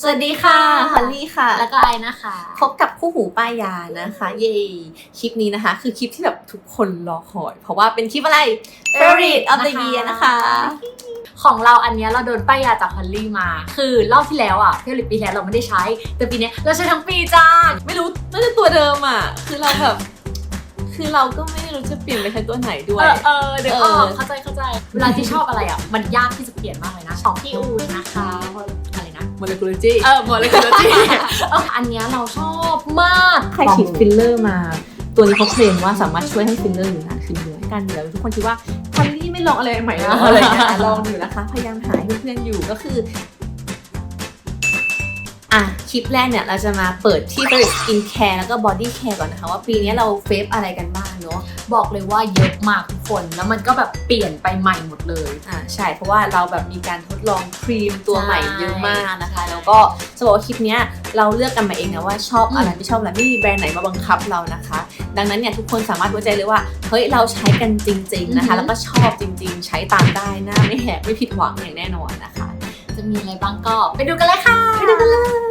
สวัสดีค่ะ ฮอลลี่ค่ะ แล้วก็ไอนะคะ พบกับคู่หูป้ายานะคะ เย้คลิปนี้นะคะ คือคลิปที่แบบทุกคนรอคอย เพราะว่าเป็นคลิปอะไร favorite of the year นะคะ ของเราอันเนี้ยเราโดนป้ายยาจากฮอลลี่มา คือรอบที่แล้วอะเที่ยวลิปปีแล้วเราไม่ได้ใช้ แต่ปีเนี้ยเราใช้ทั้งปีจ้า ไม่รู้น่าจะตัวเดิมอะ คือเราแบบ คือเราก็ไม่รู้จะเปลี่ยนไปใช้ตัวไหนด้วเอยอเออเดี๋ยวออกเออเข้าใจเข้าใจ เวลาที่ชอบอะไรอะ มันยากที่จะเปลี่ยนมากเลยนะ ของพี่อูนนะคะ อะไรนะ molecularity เออโมเลกุลจีอันเนี้ยเราชอบมากใครฉีดฟิลเลอร์มา ตัวนี้เขาเคลมว่าสามารถช่วยให้ฟิลเลอร์อยู่นานขึ้นด้วยกันเดี๋ยวทุกคนคิดว่าฮอลลี่ไม่ลองอะไรใหม่แล้วอะไรอย่างเงี้ยอะลองอยู่นะคะ พยายามหาให้เพื่อนๆอยู่ก็คือ อะคลิปแรกเนี่ยเราจะมาเปิดที่ Favorite Skin Care แล้วก็ Body Care ก่อนนะคะ ว่าปีนี้เราเฟฟอะไรกันบ้างเนาะบอกเลยว่าเยอะมากทุกคนแล้วมันก็แบบเปลี่ยนไปใหม่หมดเลยอ่าใช่เพราะว่าเราแบบมีการทดลองครีมตัวใหม่ใช่เยอะมากนะคะ แล้วก็จะบอกว่าคลิปเนี้ยเราเลือกกันมาเองนะว่าชอบอะไรอืมไม่ชอบอะไรไม่มีแบรนด์ไหนมาบังคับเรานะคะ ดังนั้นเนี่ยทุกคนสามารถไว้ใจเลยว่าเฮ้ยเราใช้กันจริง ๆนะคะ แล้วก็ชอบจริง ๆ ใช้ตามได้หน้าไม่แหกไม่ผิดหวังอย่างแน่นอนนะคะ จะมีอะไรบ้างก็ ไปดูกันเลยค่ะ ไปดูกันเลย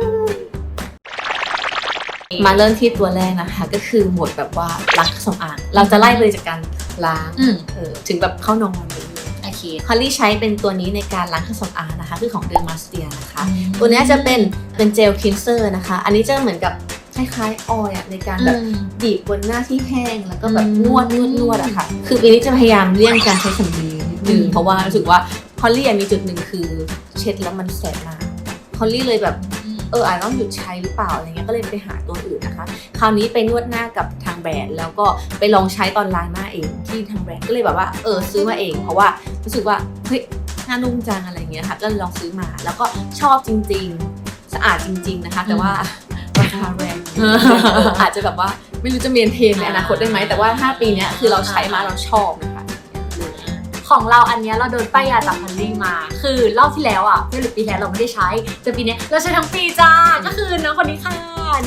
มาเริ่มที่ตัวแรกนะคะ ก็คือหมวดแบบว่าล้างเครื่องสำอางเราจะไล่เลยจากการล้างอืม เออถึงแบบเข้านอนเลยโอเคฮอลลี่ใช้เป็นตัวนี้ในการล้างเครื่องสำอางนะคะคือของเดอร์มาสเตียนะคะ ตัวเนี้ยจะเป็นเป็นเจลคินเซอร์นะคะ อันนี้จะเหมือนกับคล้ายๆออยล์อะในการแบบ บีบบนหน้าที่แห้งแล้วก็แบบอืมนวดนวดนวดอะค่ะ คือปีนี้จะพยายามเลี่ยงการใช้สำลีนิดนึงอืม เพราะว่ารู้สึกว่าฮ อลลี่มีจุดหนึ่งคือเช็ดแล้วมันแสบหน้าฮอลลี่เลยแบบเอออาจต้องหยุดใช้หรือเปล่าอะไรเงี้ยก็เลยไปหาตัวอื่นนะคะ คราวนี้ไปนวดหน้ากับทางแบรนด์ แล้วก็ไปลองใช้ตอนล้างหน้าเองที่ทางแบรนด์ก็เลยแบบว่าเออซื้อมาเอง เพราะว่ารู้สึกว่าเฮ้ยหน้านุ่มจังอะไรเงี้ยค่ะก็ลองซื้อมาแล้วก็ชอบจริง ๆ สะอาดจริง ๆนะคะ แต่ว่าราคาแรงอาจจะแบบว่าไม่รู้จะเมนเทนในอนาคตได้ไหมแต่ว่า 5 ปีนี้คือเราใช้มาเราชอบนะ ของเราอันเนี้ยเราโดนป้ายยาจากฮอลลี่มา คือรอบที่แล้วอะเที่ยวลิปปีแล้วเราไม่ได้ใช้แต่ปีเนี้ยเราใช้ทั้งปีจ้าก็คือน้องคนนี้ค่ะ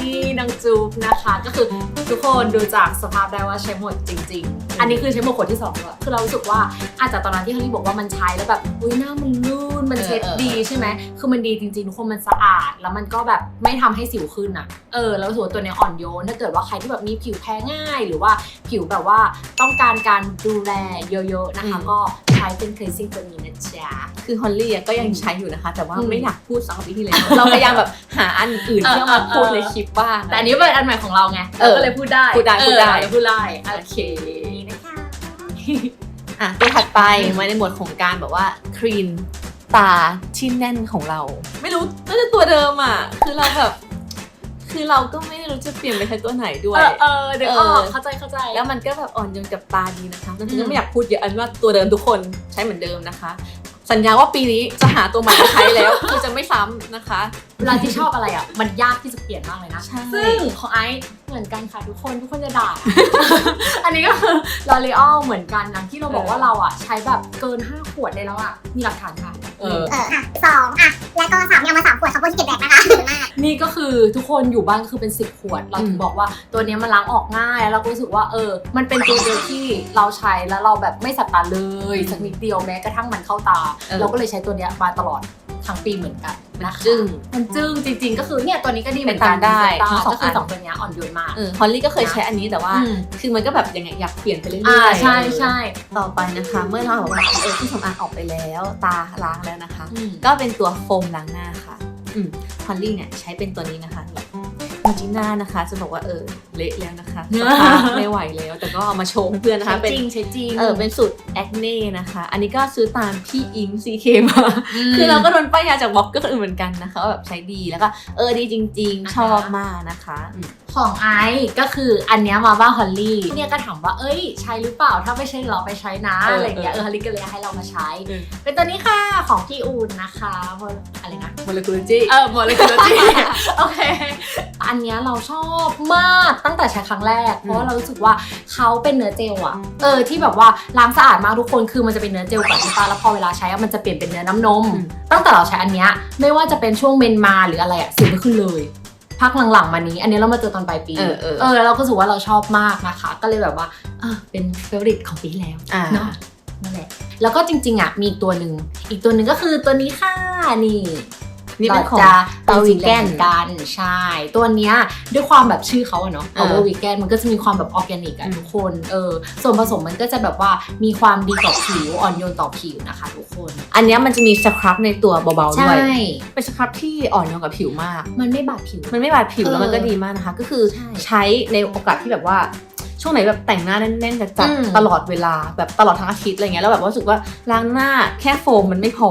นี่นางจูบนะคะ ก็คือทุกคนดูจากสภาพได้ว่าใช้หมดจริง ๆ อันนี้คือใช้หมดขวดที่สองแล้วคือเรารู้สึกว่าอาจจะตอนนั้นที่ฮอลลี่บอกว่ามันใช้แล้วแบบอุ้ยหน้ามันลื่นมันเช็ดเออเออดีใช่ไหมคือมันดีจริงๆทุกคนมันสะอาด แล้วมันก็แบบไม่ทำให้สิวขึ้นอะเออแล้วรู้สึกว่าตัวเนี้ยอ่อนโยนถ้าเกิดว่าใครที่แบบมีผิวแพ้ง่าย หรือว่าผิวแบบว่าต้องการการดูแลเยอะๆนะคะก็ใช้เป็น cleansing ตัวนี้นะจ๊ะคือฮอลลี่อะก็ยังใช้อยู่นะคะ แต่ว่าอืมไม่อยากพูดซ้ำปีที่แล้วเราพยายามแบบหาอันอื่นที่เอามาพูดในคลิปบ้างแต่อันนี้เป็นอันใหม่ของเราไงเออเราก็เลยพูดได้พูดได้พูดได้เออเราพูดได้โอโอเคเคนะคะ อะตัวถัดไปมาในหมวดของการแบบว่าครีนตาที่แน่นของเรา ไม่รู้น่าจะตัวเดิมอะ คือเราแบบ คือเราก็ไม่รู้จะเปลี่ยนไปใช้ตัวไหนด้วย เออเออเดี๋ยวออกเออเข้าใจเข้าใจ แล้วมันก็แบบอ่อนโยนกับตาดีนะคะจริงๆอืก็มไม่อยากพูดเยอะอันว่าตัวเดิมทุกคนใช้เหมือนเดิมนะคะ สัญญาว่าปีนี้จะหาตัวใหม่มาใช้แล้ว คือจะไม่ซ้ำนะคะ เวลาที่ชอบอะไรอะ มันยากที่จะเปลี่ยนมากเลยนะ ใช่ ซึ่งของไอซ์เหมือนกันค่ะทุกคนทุกคนจะด่า อันนี้ก็คือลอรีออลเหมือนกันนะที่เราบอกว่าเราอะ ใช้แบบเกิน 5 ขวดเลยแล้วอะ มีหลักฐานค่ะ เออ เอออะสองอะ แล้วก็สามเนี่ยเอามาสามขวดเขาพูดที่เก็บแดกนะคะเยอะมาก นี่ก็คือทุกคนอยู่บ้านก็คือเป็น 10 ขวด เราถึงบอกว่าตัวเนี้ยมันล้างออกง่ายแล้วเราก็รู้สึกว่าเออ มันเป็นตัวเดียวที่เราใช้แล้วเราแบบไม่สับตาเลยอืมสักนิดเดียวแม้กระทั่งมันเข้าตาเออเราก็เลยใช้ตัวเนี้ยมาตลอดทั้งปีเหมือนกันนะคะจึ้งมันจึ้งจริง ๆ ก็คือเนี่ยตัวนี้ก็ดีเหมือนกันเป็นตาได้เป็นตาทั้งสองก็คืออันสองตัวเนี้ยอ่อนโยนมากเออฮอลลี่ก็เคยใช้อันนี้แต่ว่าอืมคือมันก็แบบยังไงอยากเปลี่ยนไปเรื่อยๆอ่าใช่ใช่ต่อไปนะคะ เมื่อเราแบบว่าเออเครื่องสำอางออกไปแล้ว ตาล้างแล้วนะคะอืมก็เป็นตัวโฟมล้างหน้าค่ะอืมฮอลลี่เนี่ยใช้เป็นตัวนี้นะคะ มาจิน่านะคะจะบอกว่าเออเละแล้วนะคะสภาพไม่ไหวแล้ว แต่ก็เอามาโชว์เพื่อนนะคะเป็นจริงใช้จริงเออเป็นสูตรแอคเน่นะคะ อันนี้ก็ซื้อตามพี่อิงซีเคมาคือเราก็โดนป้ายยาจากบล็อกเกอร์อื่นเหมือนกันนะคะว่าแบบใช้ดีแล้วก็เออดีจริง ๆ ชอบมากนะคะ ของไอซ์ก็คืออันเนี้ยมาบ้านฮอลลี่เนี่ยก็ถามว่าเอ้ย ใช้หรือเปล่าถ้าไม่ใช่เราไปใช้นะเออออะไรอย่างเงี้ยเอเอออฮอลลี่ก็เลยให้เรามาใช้ อืม เป็นตัวนี้ค่ะของพี่อูนนะคะเพราะอะไรนะ โมเลกุลจีเออหมดเลยคุณจี โอเค อันเนี้ยเราชอบมากตั้งแต่ใช้ครั้งแรก เพราะว่าเรารู้สึกว่าเขาเป็นเนื้อเจลอะเออที่แบบว่าล้างสะอาดมากทุกคนคือมันจะเป็นเนื้อเจลก่อนที่ป้าแล้วพอเวลาใช้อะมันจะเปลี่ยนเป็นเนื้อน้ำนม อืม ตั้งแต่เราใช้อันเนี้ยไม่ว่าจะเป็นช่วงเมนมาหรืออะไรอะสิวไม่ขึ้นเลย พักหลังๆมานี้ อันนี้เรามาเจอตอนปลายปี เออเออ เออแล้วเราก็รู้สึกว่าเราชอบมากนะคะ ก็เลยแบบว่าเออเป็นเฟเวอริตของปีที่แล้วอ่า เนาะนั่นแหละแล้วก็จริงๆอะมีอีกตัวหนึ่งอีกตัวหนึ่งก็คือตัวนี้ค่ะนี่ นี่หลเป็อนดของจะเตาเป็นสีแดง vegan เหมือนกันใช่ ตัวเนี้ยด้วยความแบบชื่อเขาอะเนาะอ่า power vegan มันก็จะมีความแบบออร์แกนิกอะทุกคนเออส่วนผสมมันก็จะแบบว่ามีความดีต่อผิวอ่อนโยนต่อผิวนะคะทุกคน อันเนี้ยมันจะมีสครับในตัวเบาๆใช่ด้วยเป็นสครับที่อ่อนโยนกับผิวมาก มันไม่บาดผิว มันไม่บาดผิวเออแล้วมันก็ดีมากนะคะ ก็คือใช่ใช้ในโอกาสที่แบบว่าช่วงไหนแบบแต่งหน้าแน่นๆจัดอืมๆตลอดเวลาแบบตลอดทั้งอาทิตย์อะไรเงี้ยแล้วแบบว่ารู้สึกว่าล้างหน้าแค่โฟมมันไม่พอ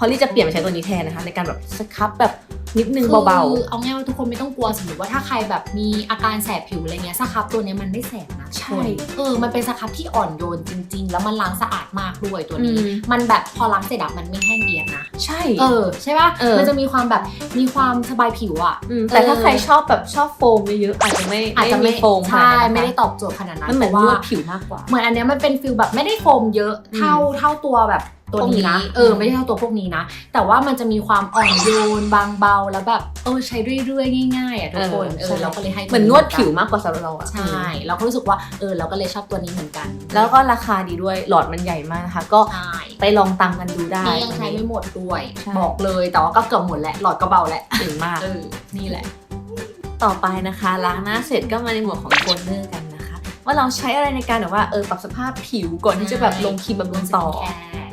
ฮอลลี่จะเปลี่ยนไปใช้ตัวนี้แทนนะคะ ในการแบบสครับแบบนิดนึงเบาคือเอาง่ายว่าทุกคนไม่ต้องกลัวสมมติว่าถ้าใครแบบมีอาการแสบผิวอะไรเงี้ยสครับตัวเนี้ยมันไม่แสบนะใช่ เออ มันเป็นสครับที่อ่อนโยนจริง ๆ แล้วมันล้างสะอาดมากด้วยตัวนี้ อืม มันแบบพอล้างเสร็จอะมันไม่แห้งเอียดนะๆใช่ เออ ใช่ปะเออ มันจะมีความแบบมีความสบายผิวอะ มแต่ถ้าเออ ใครชอบแบบชอบโฟมเยอะๆอาจจะไม่อาจจะไม่โฟมขนาใช่ ดนั้นนะคะไม่ได้ตอบโจทย์ขนาดนั้นมันเหมือนพราะนวว่าดผิวมากกว่า เหมือนอันเนี้ยมันเป็นฟิลแบบไม่ได้โฟมเยอะเท่าเท่าตัวแบบ ตัวนี้นะพวกนี้เออ ไม่ได้เท่าตัวพวกนี้นะ แต่ว่ามันจะมีความอ่อนโยนบางเบาแล้วแบบเออใช้เรื่อยๆง่ายๆอะทุกคนเออเราก็เลยให้เหมือนนวดผิวมากกว่าสำหรับเราอะใช่ เราก็รู้สึกว่าเออเราก็เลยชอบตัวนี้เหมือนกัน แล้วก็ราคาดีด้วยหลอดมันใหญ่มากนะคะ ก็ใช่ไปลองตามกันดูได้นี่ยังใช้ไม่หมดด้วยใช่บอกเลยแต่ว่าก็เกือบหมดแหละหลอดก็เบาแหละถึงมากเออนี่แหละ ต่อไปนะคะล้างหน้าเสร็จก็มาในหมวดของโทนเนอร์กันนะคะ ว่าเราใช้อะไรในการแบบว่าเออปรับสภาพผิวก่อนที่จะแบบลงครีมบำรุงต่อ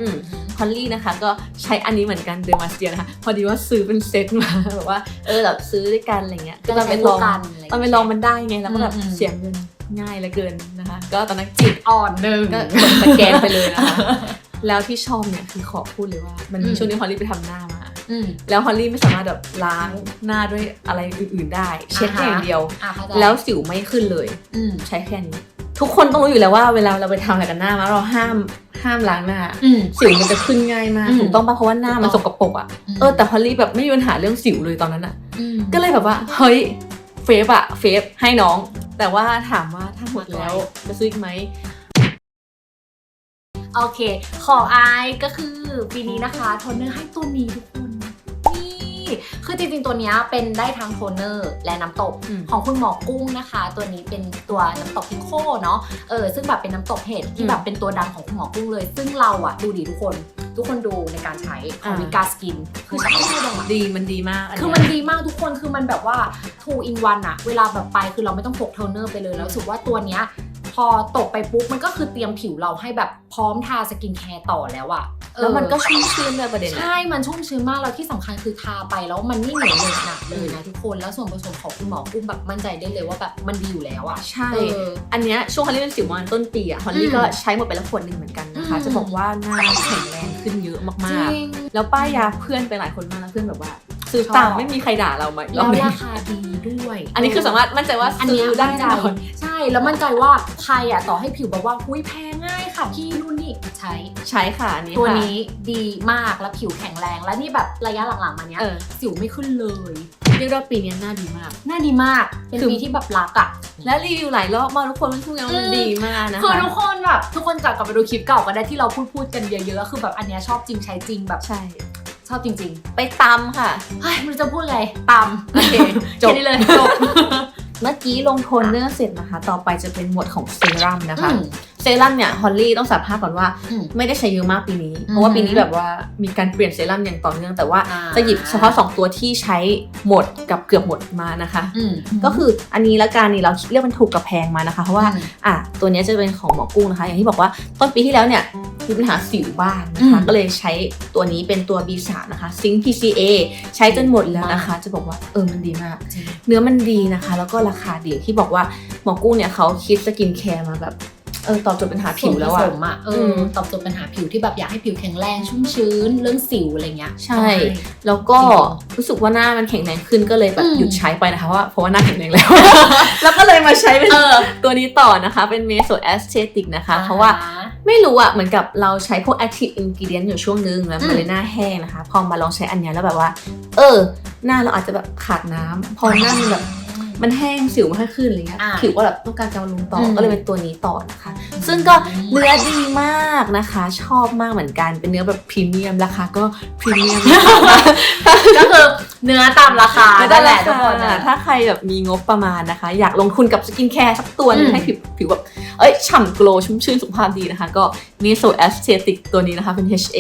อืมพอลลี่นะคะก็ใช้อันนี้เหมือนกันเดอร์มาสเตียนะคะพอดีว่าซื้อเป็นเซตมาแบบว่าเออแบบซื้อด้วยกันอะไรเงี้ยก็ตอนใช้ไปลคู่องกันอะไรตอนไปลองมันได้ไงแล้วก็แบบอืมเสียเงินง่ายเหลือเกินนะคะ ก็ตอนนั้นจิตอ่อนหนึ่งก็กดสแกนไปเลยนะคะแล้วที่ชอบเนี่ยคือขอพูดเลยว่า มันมีอืมช่วงนี้ฮอลลี่ไปทำหน้ามาอืมแล้วฮอลลี่ไม่สามารถแบบล้างหน้าด้วยอะไรอื่นๆได้ เช็ดแค่อย่างเดียวอะเข้าใจแล้วสิวไม่ขึ้นเลยอืมใช้แค่นี้ ทุกคนต้องรู้อยู่แล้วว่าเวลาเราไปทำอะไรกันหน้ามาเราห้ามห้ามล้างหน้าอืม สิวมันจะขึ้นง่ายมากอืมถูกต้องปะเพราะว่าหน้ามันถูสกต้องกปรกอะเออแต่ฮอลลี่แบบไม่มีปัญหาเรื่องสิวเลยตอนนั้นอะอืมก็เลยแบบว่า เฮ้ย เฟฟอะเฟฟให้น้อง แต่ว่าถามว่าถ้าหมดแล้วจะซื้ออีกไหม โอเค ของไอายก็คือปีนี้นะคะ โทนเนอร์ให้ตัวนี้ทุกคนนี่ คือจริงๆ ตัวเนี้ยเป็นได้ทั้งโทนเนอร์และน้ำตกอืมของคุณหมอกุ้งนะคะ ตัวนี้เป็นตัวน้ำตกพิโคเนาะเออซึ่งแบบเป็นน้ำตกเห็ดที่อืมแบบเป็นตัวดังของคุณหมอกุ้งเลย ซึ่งเราอะดูดีทุกคนทุกคนดูในการใช้ของอ่าวิกาสกินคือใช้ไม่ได้อะดีมันดีมากนเนี้ยคือมันดีมากทุกคนคือมันแบบว่า two in one อะเวลาแบบไปคือเราไม่ต้องพกโทนเนอร์ไปเลยแล้วรู้สึกว่าตัวเนี้ยพ อตกไปปุ๊บมันก็คือเตรียมผิวเราให้แบบพร้อมทาสกินแคร์ต่อแล้วอะเออแล้วมันก็ชุ่มชื่นด้วยประเด็นอะใช่ มันชุ่มชื้นมากแล้วที่สำคัญคือทาไปแล้วมันไม่เหนียวเหนอะหนักเลยนะทุกคนแล้วส่วนผสมของคุณหมอกุ้งแบบมั่นใจได้เลยว่าแบบมันดีอยู่แล้วอะใช่เอออันเนี้ยช่วงฮอลลี่เป็นสิวมาต้นปีอะฮอลลี่อืมก็ใช้หมดไปแล้วขวดหนึ่งเหมือนกันนะคะอืมจะบอกว่าหน้าแข็งแรงขึ้นเยอะจมากริงๆแล้วป้ายยาเพื่อนไปหลายคนมากแล้วเพื่อนแบบว่า ซื้อชอบตามไม่มีใครด่าเราไหมแล้วอบนี้ราคาดีด้วย อันนี้คือสามารถมั่นใจว่าอันซื้เนี้ยอได้มั่นใจแน่นอน ใช่แล้วมั่นใจว่าใครอะต่อให้ผิวแบบว่าหุ้ยแพ้ง่ายค่ะพี่นู่นนี่ใช้ ใช้ค่ะอันนี้ตัวค่ะนี้ดีมากแล้วผิวแข็งแรงและนี่แบบระยะหลังๆมาเนี้ยเออ สิวไม่ขึ้นเลยเรียกได้ว่าปีนี้หน้าดีมาก หน้าดีมากเป็นคือ ปีที่แบบรักอะและรีวิวหลายรอบมากทุกคนมันพูดกันว่ามันอืมดีมากนะคะคือทุกคนแบบทุกคนกลับกลับไปดูคลิปเก่าก็ได้ที่เราพูดพูดกันเยอะๆคือแบบอันเนี้ยชอบจริงใช้จริงแบบ ใช่ ชอบจริง ไปตำค่ะ ๆ เฮ้ยไม่รู้จะพูดอะไรตามโอเคจบแค่นี้เลยจบเมื่อกี้ลงโทนเนอร์เสร็จนะคะ ต่อไปจะเป็นหมวดของเซรั่มนะคะ อืมเซ รั่มเนี่ยฮอลลี่ต้องสารภาพก่อนว่าอืมไม่ได้ใช้เยอะมากปีนี้อืมเพราะว่าปีนี้แบบว่ามีการเปลี่ยนเซรั่มอย่างต่อเนื่องแต่ว่าอ่าจะหยิบเฉพาะ 2 ตัวที่ใช้หมดกับเกือบหมดมานะคะอืมก็คืออันนี้ละกันนี่เราเรียกมันถูกกับแพงมานะคะ เพราะว่าอืมอะตัวเนี้ยจะเป็นของหมอกุ้งนะคะ อย่างที่บอกว่าต้นปีที่แล้วเนี่ยมีปัญหาสิวบ้างนะคะอืมก็เลยใช้ตัวนี้เป็นตัว B3 นะคะซิง PCA ใช้จนหมดแล้วนะคะ จะบอกว่าเออมันดีมากจริงเนื้อมันดีนะคะ แล้วก็ราคาดีที่บอกว่าหมอกุ้งเนี่ยเขาคิดสกินแคร์มาแบบ เออตอบโจทย์ปัญหาผิวแล้วส่อะนผสมอะเออือมตอบโจทย์ปัญหาผิวที่แบบอยากให้ผิวแข็งแรงชุ่มชื้น เรื่องสิวอะไรเงี้ยใช่ แล้วก็รู้สึกว่าหน้ามันแข็งแรงขึ้นก็เลยแบบอืมหยุดใช้ไปนะคะเพราะว่าเพราะว่าหน้าแข็งแรงแล้ว แล้วก็เลยมาใช้เป็นเออตัวนี้ต่อนะคะ เป็นเมโซแอสเ t ติกนะคะ เพราะว่าอ่ไม่รู้อะเหมือนกับเราใช้พวก active ingredient อยู่ช่วงนึงแล้วอืมันมเลยหน้าแห้งนะคะ พอมาลองใช้อันเนี้ยแล้วแบบว่า เออ หน้าเราอาจจะแบบขาดน้ำพอหน้ามันแบบ มันแห้งสิวไม่ค่อยขึ้นอะไรเงี้ยอ่าผิวก็แบบต้องการการบำรุงต่ออม ก็เลยเป็นตัวนี้ต่อนะคะ ซึ่งก็เนื้อดีมากนะคะ ชอบมากเหมือนกันเป็นเนื้อแบบพรีเมียมราคาก็พรีเมียมก็คือเนื้อตามราคาไม่นั่นแหได้แหละละทุทุกกคคนนนะ ถ้าใครแบบมีงบประมาณนะคะ อยากลงทุนกับสกินแคร์สักตัวหนึงอืม ให้ผิวผิวแบบเอ้ยฉ่ำโกลว์ชุ่มชื่นสุขภาพดีนะคะ ก็มีโซแอสเ t ติกตัวนี้นะคะเป็น HA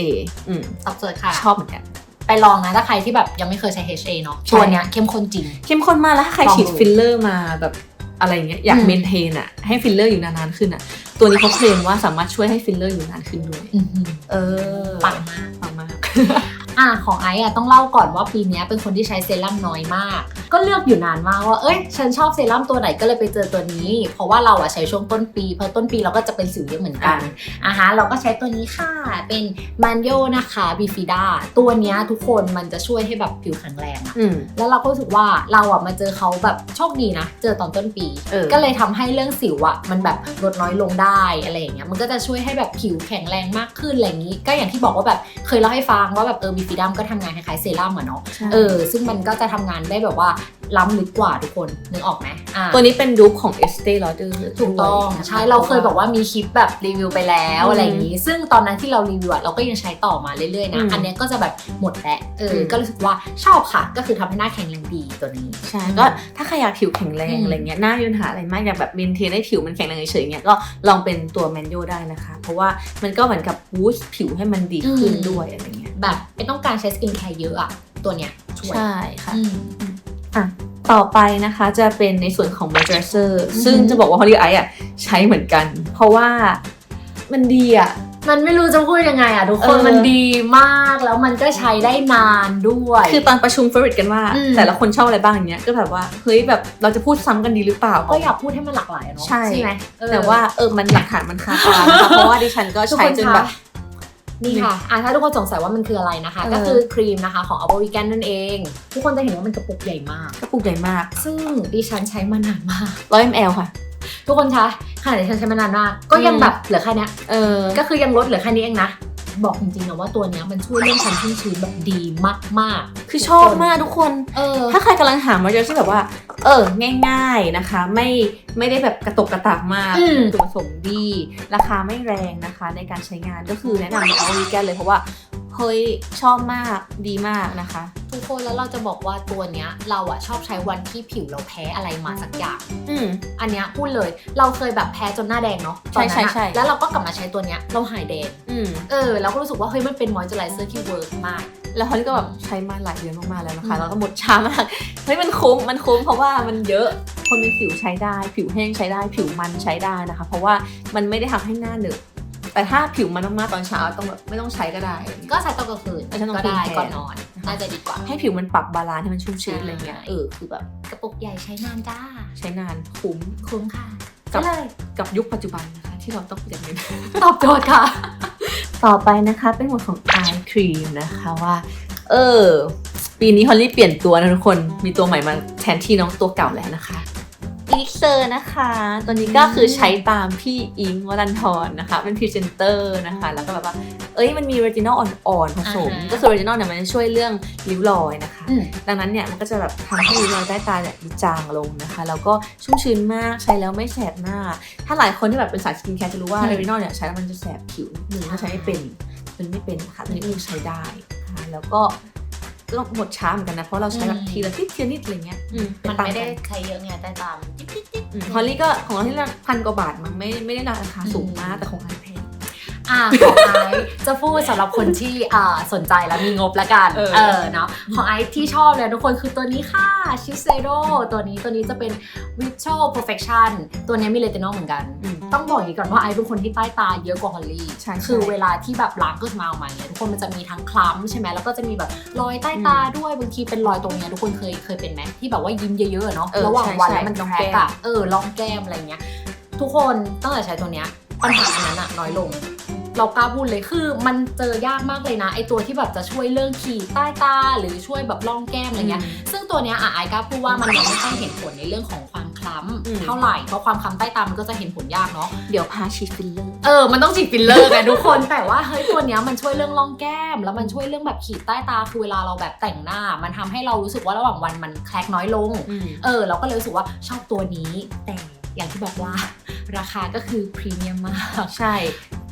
อืมตอบโจทย์ค่ะ ชอบเหมือนกัน ไปลองนะถ้าใครที่แบบยังไม่เคยใช้ HA เนาะใช่ตัวเนี้ยเข้มข้นจริง เข้มข้นมากแล้วถ้าใครลองฉีดดูฟิลเลอร์มาแบบอะไรเงี้ยอยากอืมเมนเทนอะให้ฟิลเลอร์อยู่นานๆขึ้นอะตัวนี้เขาเคลมว่าสามารถช่วยให้ฟิลเลอร์อยู่นานขึ้นด้วยอื้อหือเออปังมากปังมาก อะของไอซ์อะต้องเล่าก่อนว่าปีเนี้ยเป็นคนที่ใช้เซรั่มน้อยมาก ก็เลือกอยู่นานมากว่าเอ้ยฉันชอบเซรั่มตัวไหนก็เลยไปเจอตัวนี้ เพราะว่าเราอะใช้ช่วงต้นปีเพราะต้นปีเราก็จะเป็นสิวเยอะเหมือนกันอะฮะเราก็ใช้ตัวนี้ค่ะเป็นมันโยนะคะบีฟิดาตัวเนี้ยทุกคนมันจะช่วยให้แบบผิวแข็งแรงอะอืมแล้วเราก็รู้สึกว่าเราอะมาเจอเขาแบบโชคดีนะเจอตอนต้นปีเออก็เลยทำให้เรื่องสิวอะมันแบบลดน้อยลงได้อะไรอย่างเงี้ยมันก็จะช่วยให้แบบผิวแข็งแรงมากขึ้นอะไรอย่างงี้ ก็อย่างที่บอกว่าแบบเคยเล่าให้ฟังว่าแบบเออบีฟิดัมก็ทำงานคล้ายๆเซรั่มอะเนาะใช่เออ ซึ่งมันก็จะทำงานได้แบบว่าล้ำลึกกว่าทุกคนนึกออกไหมอ่าตัวนี้เป็นรูปของ Estee Lauder ถูกต้องใช่เราเคยบอกว่ามีคลิปแบบรีวิวไปแล้วอืมอะไรอย่างนี้ ซึ่งตอนนั้นที่เรารีวิวอะเราก็ยังใช้ต่อมาเรื่อยๆนะอืมอันเนี้ยก็จะแบบหมดแล้วเอออมก็รู้สึกว่าชอบค่ะ ก็คือทำให้หน้าแข็งแรงดีตัวนี้ ใช่ก็ถ้าใครอยากผิวแข็งแรงอืมอะไรเงี้ยหน้ามีปัญหาอะไรมากอยากแบบเมนเทนให้ผิวมันแข็งแรงเฉยๆเงี้ยก็ลองเป็นตัวแมนโยได้นะคะ เพราะว่ามันก็เหมือนกับบูสต์ผิวให้มันดีขึ้นด้วยอะไรเงี้ยแบบไม่ต้องการใช้สกินแคร์เยอะอะตัวเนี้ยช่วยใช่ค่ะ อืม อะต่อไปนะคะจะเป็นในส่วนของ moisturizer อือหือซึ่งจะบอกว่า Holly Eye อะใช้เหมือนกัน เพราะว่ามันดีอะ มันไม่รู้จะพูดยังไงอะทุกคนเออ มันดีมากแล้วมันก็ใช้ได้นานด้วย คือตอนประชุมเฟร i กันว่า อืม แต่ละคนชอบอะไรบ้างอย่างเงี้ยก็แบบว่าเฮ้ยแบบเราจะพูดซ้ำกันดีหรือเปล่า ก็อยากพูดให้มันหลากหลายอะเนาะใช่ ไหมเออ แต่ว่าเออมันหลักฐานมันคาตานะคะเพราะว่าดิฉันก็ทุกใช้คนจนคะแบบนี่ค่ะ อะถ้าทุกคนสงสัยว่ามันคืออะไรนะคะเออก็คือครีมนะคะของ a b o v e g a n นั่นเอง ทุกคนจะเห็นว่ามันกระปุกใหญ่มาก กระปุกใหญ่มาก ซึ่งดิฉันใช้มานานมาก100 ml ค่ะ ทุกคนคะขนาดดิฉันใช้มานานมาก ก็ยังอืมแบบเหลือแค่เนี้ยเออก็คือยังลดเหลือแค่นี้เองนะ บอกจริงๆนะว่าตัวเนี้ยมันช่วยเรื่องความชุ่มชื้นแบบดีมากๆ คือชอบมากทุกคน เออ ถ้าใครกำลังหามาเจอที่แบบว่า เออ ง่าย ๆนะคะ ไม่ไม่ได้แบบกระตกกระตากมากอืมส่วนผสมดี ราคาไม่แรงนะคะ ในการใช้งานก็คือแนะนำในเอาวีแกนเลยเพราะว่า เฮ้ยชอบมากดีมากนะคะ ทุกคนแล้วเราจะบอกว่าตัวเนี้ย เราอะชอบใช้วันที่ผิวเราแพ้อะไรมาสักอย่าง อืม อันเนี้ยพูดเลยเราเคยแบบแพ้จนหน้าแดงเนาะตอนนั้นใช่ อะใช่ใช่แล้วเราก็กลับมาใช้ตัวเนี้ยเราหายแดงอืม เออเราก็รู้สึกว่าเฮ้ยมันเป็นมอยเจอไรเซอร์ที่เวิร์กมาก แล้วเขาก็แบบใช้มาหลายเดือนมากๆแล้วนะคะ อืม แล้วก็หมดช้ามาก เฮ้ยมันคุ้ม มันคุ้มเพราะว่ามันเยอะ คนเป็นสิวใช้ได้ ผิวแห้งใช้ได้ ผิวมันใช้ได้นะคะ เพราะว่ามันไม่ได้ทำให้หน้าเหนอะ แต่ถ้าผิวมันมากๆตอนเช้าต้องแบบไม่ต้องใช้ก็ได้ ก็ใช้ตอนกลางคืนไม่ใช่ตอนก็ได้คืนแทน ก่อนนอนน่าจะดีกว่า ให้ผิวมันปรับบาลานซ์ให้มันชุ่มชื้นอะไรเงี้ย ใช่ เออคือแบบกระปุกใหญ่ใช้นานจ้า ใช้นานคุ้ม คุ้มค่ะกัก็บ เลยกับยุคปัจจุบันนะคะที่เราต้องประหยัดเงิน ตอบโจทย์ค่ะ ต่อไปนะคะเป็นหมวดของ eye cream นะคะว่า เออ ปีนี้ฮอลลี่เปลี่ยนตัวนะทุกคนมีตัวใหม่มาแทนที่น้องตัวเก่าแล้วนะคะ อีกเซอร์นะคะ ตัวนี้ก็คือใช้ตามพี่อิงค์วรันทรนะคะ เป็นพรีเซนเตอร์นะคะ แล้วก็แบบว่า เอ้ยมันมีเรจินอลอ่อนๆผสม อ่าฮะก็คือเรจินอลเนี่ยมันจะช่วยเรื่องริ้วรอยนะคะ อืม ดังนั้นเนี่ยมันก็จะแบบทำให้ริ้วรอยใต้ตาเนี่ยจางลงนะคะ แล้วก็ชุ่มชื้นมากใช้แล้วไม่แสบหน้า ถ้าหลายคนที่แบบเป็นสายสกินแคร์จะรู้ว่าอืม เรจินอลเนี่ยใช้แล้วมันจะแสบผิวนิดนึงถ้าใช้ไม่เป็นมันไม่เป็นนะคะตัวนี้คือใช้ได้นะคะแล้วก็ ก็หมดช้าเหมือนกันนะ เพราะเราใช้แบบอืมทีละนิดทีละนิดอะไรเงี้ยอืเป็มันตาไม่ได้กันใช้เยอะไงแต่ตามจิ๊บจิ๊บจิ๊บอืมฮอลลี่ก็ของเราที่ละพันกว่าบาทมันไม่ไม่ได้ราคาสูงมากแต่ของไอแพง อ่าของไอซ์จะพูดสำหรับคนที่อ่าสนใจและมีงบละกันเออ เออเนาะของไอซ์ที่ชอบเลยทุกคนคือตัวนี้ค่ะชิเซโ o ตัวนี้ตัวนี้จะเป็น Visual Perfection ตัวนี้มีเลตินอลเหมือนกัน อืม ต้องบอกอย่างนี้ก่อนว่าไอซ์เป็นคนที่ใต้ตาเยอะกว่าฮอลลี่ ใช่ใช่คือเวลาที่แบบล้างก็มาออกมาเนี่ยทุกคนมันจะมีทั้งคล้ำใช่ไหมแล้วก็จะมีแบบรอยใต้ตาด้วยบางทีเป็นรอยตรงเนี้ยทุกคนเคยเคยเป็นไหมที่แบบว่ายิ้มเยอะๆอะเนาะเออระหว่างใช่วันใช่แล้วมันร่องแครแก้กมอะเออร่องแก้มอะไรเงี้ย ทุกคนตั้งแต่ใช้ตัวเนี้ยปัญหาอันนั้นอะน้อยลง เรากล้าพูดเลยคือมันเจอยากมากเลยนะไอตัวที่แบบจะช่วยเรื่องขีดใต้ตา หรือช่วยแบบร่องแก้มอะไรเงี้ยซึ่งตัวเนี้ยอะไอกล้าพูดว่ามันยังไม่ค่อยเห็นผลในเรื่องของความคล้อืมำเท่าไหร่เพราะความคล้ำใต้ตามันก็จะเห็นผลยากเนาะเดี๋ยวพาฉีดฟิลเลอร์เออมันต้องฉีดฟิลเลอร์ไงทุกคนแต่ว่าเฮ้ยตัวเนี้ยมันช่วยเรื่องร่องแก้ม แล้วมันช่วยเรื่องแบบขีดใต้ตาคือเวลาเราแบบแต่งหน้า มันทำให้เรารู้สึกว่าระหว่างวันมันแคลกน้อยลงเออเราก็เลยรู้สึกว่าชอบตัวนี้แต่อย่างที่บอกว่าราคาก็คือพรีเมียมมาก ใช่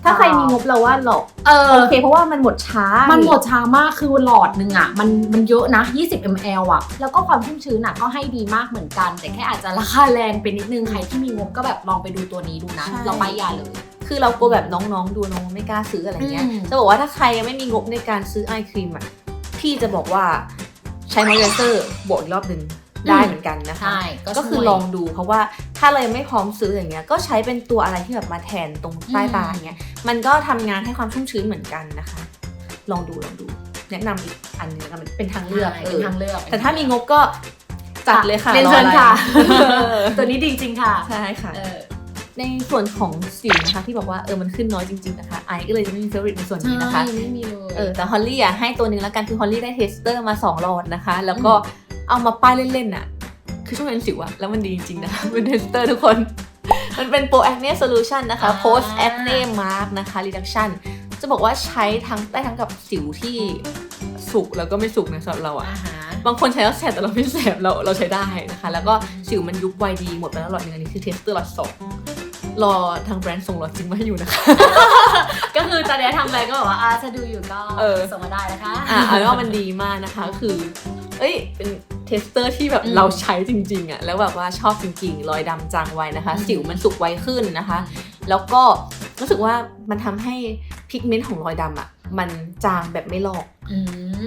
ถ้าใครมีงบเราว่าหลอกเออโอเคเพราะว่ามันหมดช้า มัมันหมดช้ามากคือหลอดหนึ่งอะมันมันเยอะนะ 20 ml อะ แล้วก็ความชุ่มชื้นอะก็ให้ดีมากเหมือนกัน แต่แค่อาจจะราคาแรงไปนิดนึง ใครที่มีงบก็แบบลองไปดูตัวนี้ดูนะ ใช่ เราไปยาเลย คือเรากลัวแบบน้องๆดูน้องไม่กล้าซื้ออะไรเงี้ยอืม จะบอกว่าถ้าใครยังไม่มีงบในการซื้อไอครีมอะพี่จะบอกว่าใช้มอยเจอร์เซอร์บวกอีกรอบหนึ่ง ได้เหมือนกันนะคะใช่ก็คือลองดูเพราะว่าถ้าเรายังไม่พร้อมซื้ออย่างเงี้ยก็ใช้เป็นตัวอะไรที่แบบมาแทนตรงใต้ตาอย่างเงี้ยมันก็ทำงานให้ความชุ่มชื้นเหมือนกันนะคะ ลองดูลองดู แนะนำอีกอันหนึงแล้วกันเป็นทางเลือกใช่เอเป็นอทางเลือก แต่ถ้ามีงบก็จัดเลยค่ะเรียนเชิญออไรค่ะเออตัวนี้ดีจริงค่ะใช่ค่ะเออในส่วนของสิวนะคะที่บอกว่าเออมันขึ้นน้อยจริงๆนะคะไอก็เลยจะไม่มีเฟเวอร์ในส่วนนี้นะคะใช่ไม่มีเลยเออแต่ฮอลลี่อะให้ตัวหนึงแล้วกันคือฮอลลี่ได้เทสเตอร์มา2หลอดนะคะ แล้วก็ เอามาป้ายเล่นๆอะ คือช่วงนั้นสิวอะแล้วมันดีจริงๆนะคะเป็นเทสเตอร์ทุกคน มันเป็น Pro Acne Solution นะคะ Post Acne Mark นะคะ Reduction จะบอกว่าใช้ทั้งได้ทั้งกับสิวที่สุกแล้วก็ไม่สุกนะสำหรับเราอะอาหารบางคนใช้แล้วแสบแต่เราไม่แสบเราเราใช้ได้นะคะ แล้วก็สิวมันยุบไวดีหมดไปแล้วหลอดหนึงอันนี้คือเทสเตอร์หลอดสองรอทางแบรนด์ส่งหลอดจริงมาให้อยู่นะคะ ก็คือตอนนี้ทำไปก็แบบว่าอาถ้าดูอยู่ก็เออส่งมาได้นะคะ อะเอาเป็นว่ามันดีมากนะคะก็คือ เอ้ย เป็นเทสเตอร์ที่แบบอืมเราใช้จริงๆอะแล้วแบบว่าชอบจริงๆ รอยดำจางไวนะคะอืมสิวมันสุกไวขึ้นนะคะ แล้วก็รู้สึกว่ามันทำให้พิกเมนต์ของรอยดำอะมันจางแบบไม่ลอกอื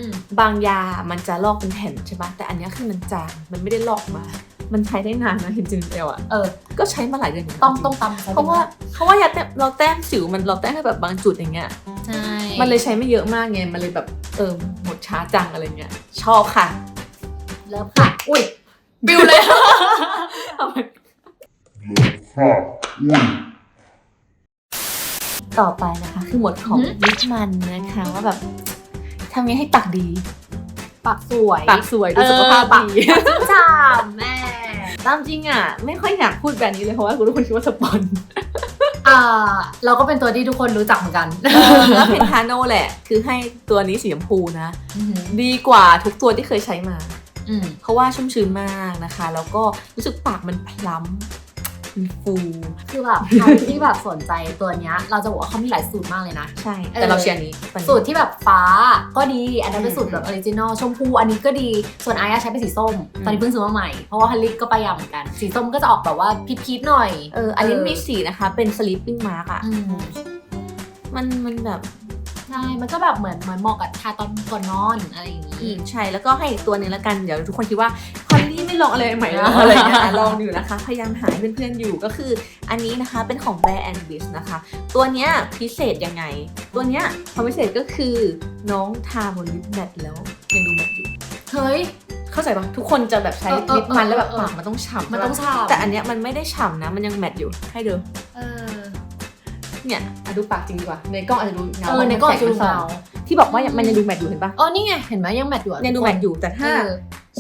มบางยามันจะลอกเป็นแผ่นใช่ปะแต่อันเนี้ยคือมันจางมันไม่ได้ลอกมา มันใช้ได้นานนะเห็นจริงเอลอะเออก็ใช้มาหลายเดือนอยู่นะต้องจริต้องตำใช้เพราะว่าเพราะว่ายาแต้มเราแต้มสิวมันเราแต้มให้แบบบางจุดอย่างเงี้ยใช่มันเลยใช้ไม่เยอะมากไงมันเลยแบบเออ หมดช้าจังอะไรเงี้ย ชอบค่ะเริ่มค่ะ อุ้ยบิวเลยค่ะอุ้ยต่อไปนะคะ คือหมวดของอือหือลิปมันนะคะว่าแบบทำยังไงให้ปากดี ปากสวยปากสวยดูสุขภาพเออปากดีจามแม่ตามจริงอะ ไม่ค่อยอยากพูดแบบนี้เลยเพราะว่ากูทุกคนคิดว่าสปอนอ่าเราก็เป็นตัวที่ทุกคนรู้จักเหมือนกันแล้วเพนทาโนแหละ คือให้ตัวนี้สีชมพูนะอืมดีกว่าทุกตัวที่เคยใช้มาอืมเพราะว่าชุ่มชื้นมากนะคะ แล้วก็รู้สึกปากมันพล้ำ มันฟูคือแบบใครที่แบบสนใจตัวเนี้ย เราจะบอกว่าเขามีหลายสูตรมากเลยนะ ใช่ แต่เราเชียร์อันนี้ตอนนี้ สูตรที่แบบฟ้าก็ดี อันนั้นเป็นอืมสูตรแบบออริจินอลชมพูอันนี้ก็ดี ส่วนไอ้ใช้เป็นสีส้มอืมตอนนี้เพิ่งซื้อมาใหม่ เพราะว่าฮันลิกก็ไปยาเหมือนกัน สีส้มก็จะออกแบบว่าพีชๆหน่อย เออ อันนี้มีสีนะคะ เป็น sleeping mask อะอืมมันมันแบบใช่ มันก็แบบเหมือนเหมือนเหมาะกับทาตอนก่อนนอนอะไรอย่างอืนี้มใช่ แล้วก็ให้อีกตัวหนึงแล้วกัน เดี๋ยวทุกคนคิดว่าคอลลี่ไม่ ลองอะไรใหม่แล้วอะไรเงี้ยอะลองอยู่นะคะ พยายามหาให้เพื่อนๆอยู่ก็คืออันนี้นะคะเป็นของ Bear and b i s นะคะ ตัวเนี้ยพิเศษยังไง ตัวเนี้ยความพิเศษก็คือน้องทาบนลิปแมทแล้วยังดูแมทอยู่เฮ้ยเข้าใจปะทุกคนจะแบบใช้เออเออลิปมันแล้วแบบเออเออปากมันต้องฉ่ำมันต้องใช่ปะฉ่ำแต่อันเนี้ยมันไม่ได้ฉ่ำนะมันยังแมทอยู่ให้ดูเออเนี่ยอะดูปากจริงดีกว่าในกล้องอาจจะดูเงาเออในกล้องอาจจะดูแสเงาที่บอกว่ามันยังดูแมทอยู่เห็นปะอ๋อนี่ไงเห็นไหมยังแมทอยู่อะยังดูแมทอยู่แต่เอถ้าอ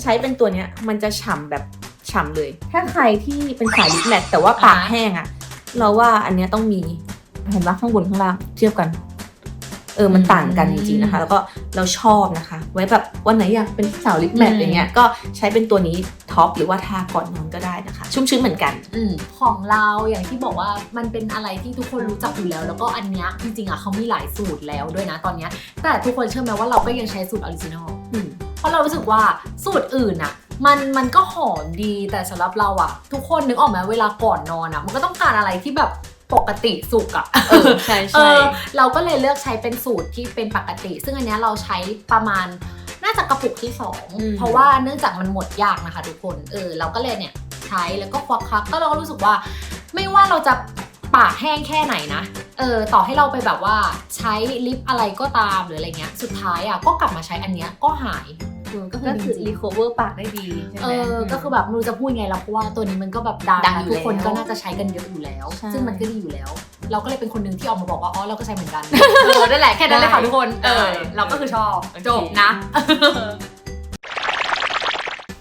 ใช้เป็นตัวเนี้ยมันจะฉ่ำแบบฉ่ำเลย ถ้าใครที่เป็นสายลิปแมทแต่ว่าปากอ่าฮะแห้งอะเราว่าอันเนี้ยต้องมีเห็นปะข้างบนข้างล่างเทียบกันเออ มันต่างกันจริงๆนะคะ แล้วก็เราชอบนะคะ ไว้แบบวันไหนอยากเป็นสาวลิปแมทอย่างเงี้ย ก็ใช้เป็นตัวนี้ท็อปหรือว่าทาก่อนนอนก็ได้นะคะ ชุ่มชื้นเหมือนกันอืมของเราอย่างที่บอกว่ามันเป็นอะไรที่ทุกคนรู้จักอยู่แล้ว แล้วก็อันเนี้ยจริงๆอะเขามีหลายสูตรแล้วด้วยนะตอนเนี้ย แต่ทุกคนเชื่อไหมว่าเราก็ยังใช้สูตรออริจินอลอืม เพราะเรารู้สึกว่าสูตรอื่นอะมันมันก็หอมดีแต่สำหรับเราอะทุกคนนึกออกไหมเวลาก่อนนอนอะมันก็ต้องการอะไรที่แบบปกติสุกอะเออใช่เอใช่อเราก็เลยเลือกใช้เป็นสูตรที่เป็นปกติ ซึ่งอันเนี้ยเราใช้ประมาณน่าจะกระปุกที่สองเพราะว่าเนื่องจากมันหมดยากนะคะทุกคนเออเราก็เลยเนี่ยใช้แล้วก็ควักคักก็เราก็รู้สึกว่า ไม่ว่าเราจะ ปากแห้งแค่ไหนนะ เออ ต่อให้เราไปแบบว่าใช้ลิปอะไรก็ตามหรืออะไรเงี้ย สุดท้ายอะก็กลับมาใช้อันเนี้ยก็หายก็คือรีคอเวอร์ปากได้ดีใช่ไหเอมอก็คือแบบไม่รู้จะพูดไงแล้วเพราะว่าตัวนี้มันก็แบบดังดังอะอยู่ทุกคนแล้วก็น่าจะใช้กันเยอะอยู่แล้วใช่ซึ่งมันก็ดีอยู่แล้ว เราก็เลยเป็นคนหนึ่งที่ออกมาบอกว่าอ๋อเราก็ใช้เหมือนกันเออนั่นแหละแค่นั้นเลยค่ะทุกคน เออ เราก็คือชอบจบนะ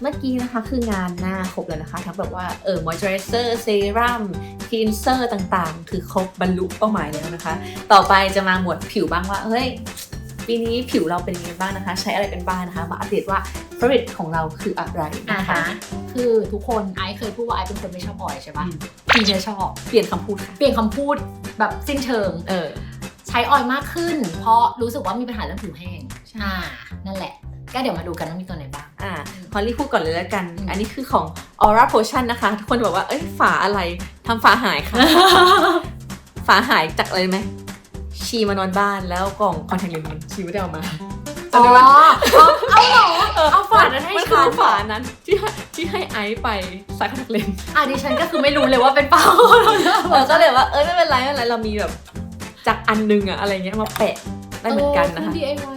เมื่อกี้นะคะคืองานหน้าครบแล้วนะคะทั้งแบบว่าเออมอยเจอร์เซอร์เซรั่มคลีนเซอร์ต่างๆ คือครบบรรลุเป้าหมายแล้วนะคะ ต่อไปจะมาหมวดผิวบ้างว่าเฮ้ยปีนี้ผิวเราเป็นยังไงบ้างนะคะ ใช้อะไรเป็นบ้างนะคะ มาอัปเดตว่า f a v o r i t ของเราคืออะไรอ่านะคะฮะคือทุกคนไอซ์เคยพูดว่าไอซ์เป็นคนไม่ชอบออยล์ใช่ปะอืมพี่เนี่ยชอบเปลี่ยนคำพูดค่ะเปลี่ยนคำพูดแบบสิ้นเชิงเออใช้ออยล์มากขึ้น เพราะรู้สึกว่ามีปัญหาเรื่องผิวแห้งใช่อ่านั่นแหละ ก็เดี๋ยวมาดูกันว่ามีตัวไหนบ้าง อ่าฮอลลี่พูดก่อนเลยแล้วกัน อืม อันนี้คือของ Aura Potion นะคะ ทุกคนจะบอกว่า เอ้ย ฝาอะไร ทำฝาหายค่ะ ฝาหายจากอะไรไหม ชีมานอนบ้านแล้วกล่องคอนแทคเลนส์มันชีไม่ได้เอามาจำอ๋อได้ปะเอาเหรอเอาฝานั้นให้มันฉัคืนอฝานั้นที่ให้ที่ให้ไอซ์ไปใส่คอนแทคเลนส์อะดิฉันก็คือไม่รู้เลยว่าเป็นเปล่าเออก็เลยว่า เออไม่เป็นไรไม่เป็นไร เรามีแบบจากอันนึงอะอะไรเงี้ยมาแปะได้เหมือนกันนะคะเออคือ DIY ให้เรา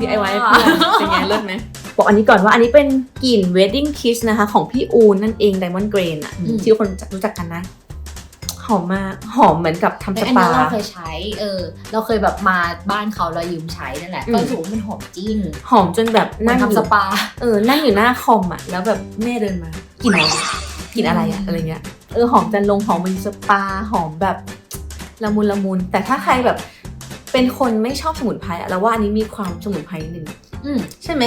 DIY ให้เพื่อนเป็นไงเลิศไหมบอกอันนี้ก่อนว่าอันนี้เป็นกลิ่น wedding kiss นะคะ ของพี่อูนนั่นเอง diamond grain อะที่คนรู้จักกันนะ หอมมากหอมเหมือนกับทำแต่สอันปานั้นเราเคยใช้ เออ เราเคยแบบมาบ้านเขาแล้วยืมใช้นั่นแหละอืมก็รู้สึกว่ามันหอมจริง หอมจนแบบมันั่นงอทำสยู่ปา เออ นั่งอยู่หน้าคอมอะแล้วแบบแม่เดินมากลิ่นอะไรกลิ่นอะไรอะอะไรเงี้ย เออหอมจันลงหอมเหมือนสปาหอมแบบละมุนละมุน แต่ถ้าใครแบบ เป็นคนไม่ชอบสมุนไพรอะเราว่าอันนี้มีความสมุนไพรนิดนึงอืมใช่ไหม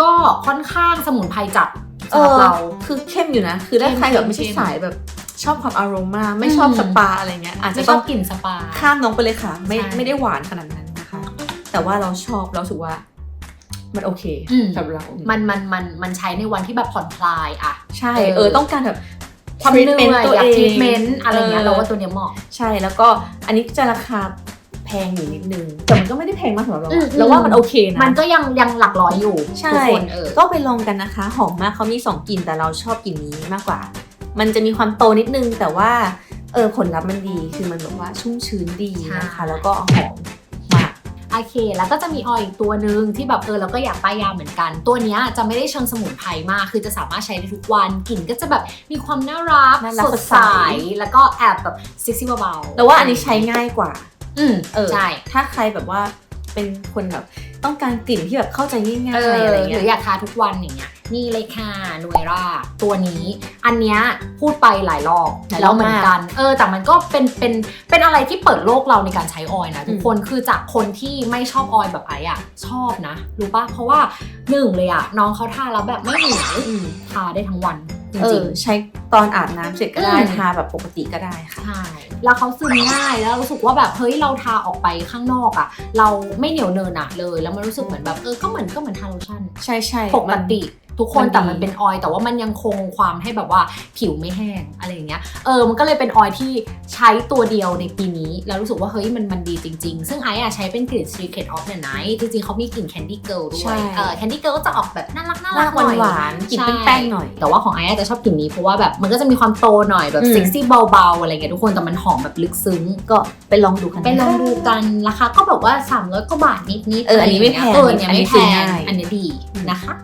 ก็ค่อนข้างสมุนไพรจัดเอสำหรับอเรา คือเข้มอยู่นะ คือถ้าใครแบบไม่ใช่เข้มสายแบบชอบความอารมาไม่ชอบอืมสปาอะไรเงี้ยอาจจะไม่ชต้ออบงกลิ่นสปาข้ามน้องไปเลยค่ะ ไม่ใช่ไม่ได้หวานขนาดนั้นนะคะ แต่ว่าเราชอบเรารู้สึกว่า มันโอเคอืมสำหรับเรา มันมันมันมันใช้ในวันที่แบบผ่อนคลายอะใช่เออเออต้องการแบบความเหนื่อย treatment ตัวอยากเองทรีทเมนต์อะไรเงี้ยเออเราว่าตัวเนี้ยเหมาะใช่แล้วก็อันนี้จะราคาแพ งอยู่นิดนึง แต่มันก็ไม่ได้แพงมากสำหรับเราอืมอะเราว่ามันโอเคนะ มันก็ยังยังหลักร้อยอยู่ใช่ ทุกคนเออ ก็ไปลองกันนะคะ หอมมากเขามีสองกลิ่นแต่เราชอบกลิ่นนี้มากกว่า มันจะมีความโตนิดนึงแต่ว่าเออผลลัพธ์มันดีคือมันแบบว่าชุ่มชื้นดีนะคะ แล้วก็หอมมาก โอเค แล้วก็จะมีออยล์อีกตัวหนึ่งที่แบบเออเราก็อยากป้ายยาเหมือนกัน ตัวเนี้ยจะไม่ได้เชิงสมุนไพรมาก คือจะสามารถใช้ได้ทุกวันกลิ่นก็จะแบบมีความน่ารักน่ารักสสดดใส ใส แล้วก็แอบแบบเซ็กซี่เบาๆ แต่ว่าอันนี้ใช้ง่ายกว่า อืมเออใช่ ถ้าใครแบบว่าเป็นคนแบบต้องการกลิ่นที่แบบเข้าใจง่ายเออๆอะไรหเงี้รืย ออยากทาทุกวันอย่างเงี้ยนี่เลยค่ะนูเอร่าตัวนี้ อันเนี้ยพูดไปหลายรอบหลายรแล้อวบเหมือนมากกัน เออแต่มันก็เป็นเป็นเป็นอะไรที่เปิดโลกเราในการใช้ออยล์นะทุกอืมคนคือจากคนที่ไม่ชอบออยล์แบบไอ้อะชอบนะ รู้ปะเพราะว่าหนึ่งเลยอะน้องเขาทาแล้วแบบไม่เหนียวอืม ทาได้ทั้งวัน จเอริองใช้ตอนอาบน้ำเสร็จก็ได้อืม ทาแบบปกติก็ได้ๆค่ะใช่แล้วเขาซึมง่ายแล้วรู้สึกว่าแบบเฮ้ยเราทาออกไปข้างนอกอะเราไม่เหนียวเนินอะเลย แล้วมันรู้สึกเหมือนแบบเออก็เหมือนก็เหมือนทาโลชั่นใช่ใช่ปกติ ทุกคนมันดี แต่มันเป็นออยล์แต่ว่ามันยังคงความให้แบบว่าผิวไม่แห้งอะไรอย่างเงี้ยเออมันก็เลยเป็นออยล์ที่ใช้ตัวเดียวในปีนี้ แล้วรู้สึกว่าเฮ้ยมันมันดีจริง ๆ ซึ่งไอซ์อะใช้เป็นกลิ่น Secret of the Night จริงๆเขามีกลิ่น Candy Girl ด้ใช่ วยเออ Candy Girl ก็จะออกแบบน่ารักน่าน่ารัรักกหน่อย หวานๆกลิ่นใช่เป็นแป้งหน่อย แต่ว่าของไอซ์อะจะชอบกลิ่นนี้เพราะว่าแบบมันก็จะมีความโตหน่อยแบบอืม เซ็กซี่เบาๆอะไรเงี้ยทุกคนแต่มันหอมแบบลึกซึ้ง ก็ไปลองดูกัน ไปลองดูกันราคาก็แบบว่า300กว่าบาทนิดๆเอออันนี้ไม่แพงเออเนี่ยอันนี้ไม่แพซื้องง่ายอันนี้ดีนะคะ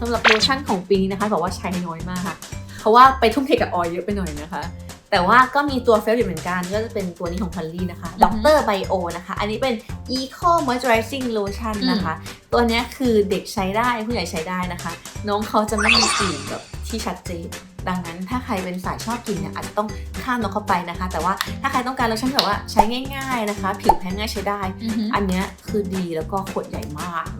สำหรับโลชั่นของปีนี้นะคะบอกว่าใช้น้อยมากค่ะ เพราะว่าไปทุ่มเทกับออยล์เยอะไปหน่อยนะคะ แต่ว่าก็มีตัวเฟลอยู่เหมือนกันก็จะเป็นตัวนี้ของพันลี่นะคะอืด็ออกฮึเตอร์ไบโอนะคะ อันนี้เป็น Eco Moisturizing Lotion นะคะ ตัวเนี้ยคือเด็กใช้ได้ผู้ใหญ่ใช้ได้นะคะ น้องเขาจะไม่มีกลิ่นแบบที่ชัดเจนดังนั้นถ้าใครเป็นสายชอบกลิ่นเนี่ยอาจจะต้องข้ามน้องเข้าไปนะคะ แต่ว่าถ้าใครต้องการโลชั่นแบบว่าใช้ง่าย ๆนะคะ ผิวแพ้ง่ายใช้ได้ อันเนี้ยคือดีแล้วก็ขวดใหญ่มากน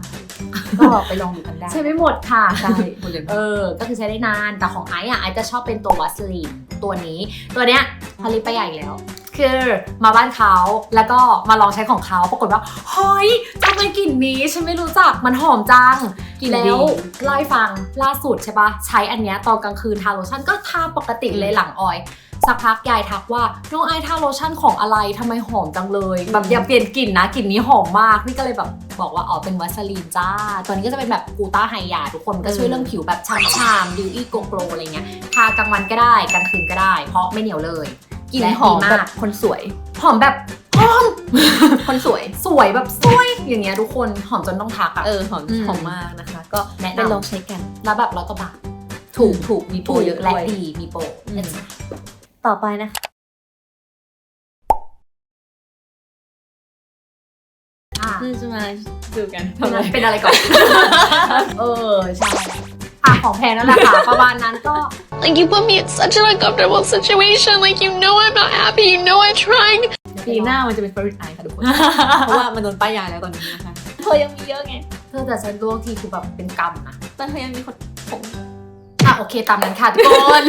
ะคะ ก็ไปลองดูกันได้ ใช่ไม่หมดค่ะ ใช่หมดเลยเออ ก็คือใช้ได้นาน แต่ของไอซ์อะไอซ์จะชอบเป็นตัววัสลีนตัวนี้ ตัวเนี้ยพอลิปไปใหญ่แล้ว คือมาบ้านเขาแล้วก็มาลองใช้ของเขาปรากฏว่าเฮ้ยทำไมกลิ่นนี้ฉันไม่รู้จักมันหอมจังกลิ่นแล้ดีวเล่าให้ฟังล่าสุดใช่ปะใช้อันเนี้ยตอนกลางคืนทาโลชั่นก็ทาปกติเลยหลังออย สักพักยายทักว่าน้องไอซ์ทาโลชั่นของอะไรทำไมหอมจังเลยแบบอย่าเปลี่ยนกลิ่นนะกลิ่นนี้หอมมากนี่ก็เลยแบบบอกว่าอ๋อเป็นวัสลีนจ้าตัวนี้ก็จะเป็นแบบกูต้าไฮยาทุกคนมันก็ช่วยเรื่องผิวแบบชามชามดิวอี้โกโกรอะไรเงี้ยทากลางวันก็ได้กลางคืนก็ได้ เพราะไม่เหนียวเลย กลิ่นและหอมดีแบมาบกคนสวย หอมแบบหอม คนสวย สวยแบบสวยอย่างเงี้ยทุกคนหอมจนต้องทักอะ เออหอมอืม หอมมากนะคะ ก็แนะนำไปลองใช้กันแล้วแบบร้อยกว่าบาทถูกถูกมีโปรถูกเยอะและด้วย ดีมีโปรอืมนะจ๊ะต่อไปนะคะอะคือจะมาดูกันเป็นอะไรเป็นอะไรก่อน เออ ใช่ อะ ของแพงนั่นแหละค่ะ ประมาณนั้นก็ Like you put me in such an uncomfortable situation. Like you know I'm not happy. You know I'm trying ปีหน้ามันจะเป็น favorite eye ค่ะทุกคน เพราะว่ามันโดนป้ายยาแล้วตอนนี้นะคะเธอยังมีเยอะไง เธอแต่ฉันร่วงทีคือแบบเป็นกรรมนะแต่เธอยังมีคนผมอะโอเคตามนั้นค่ะทุกคน